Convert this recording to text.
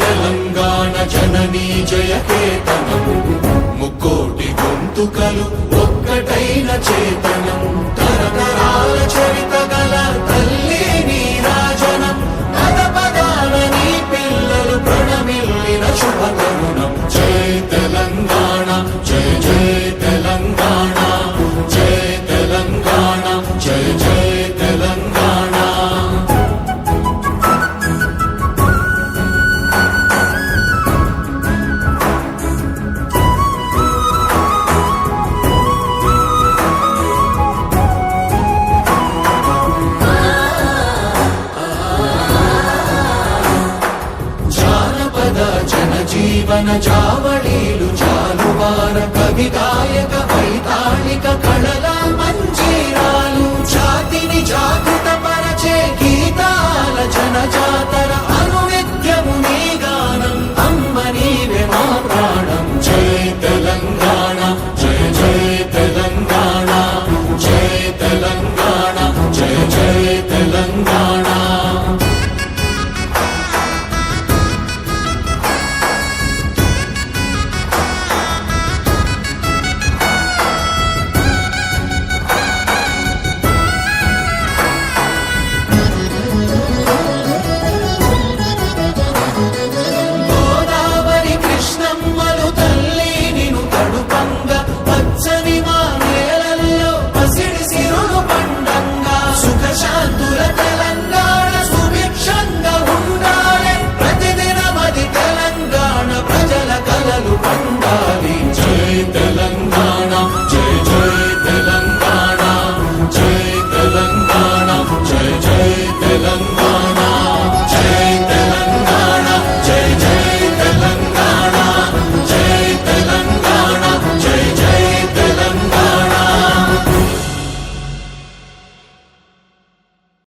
తెలంగాణ జననీ జయ కేతనము ముక్కోటి గొంతుకలు ఒక్కటైన చేతనం. తరతరాల చరి జీవన చావళీలు జాలువార కవి గాయక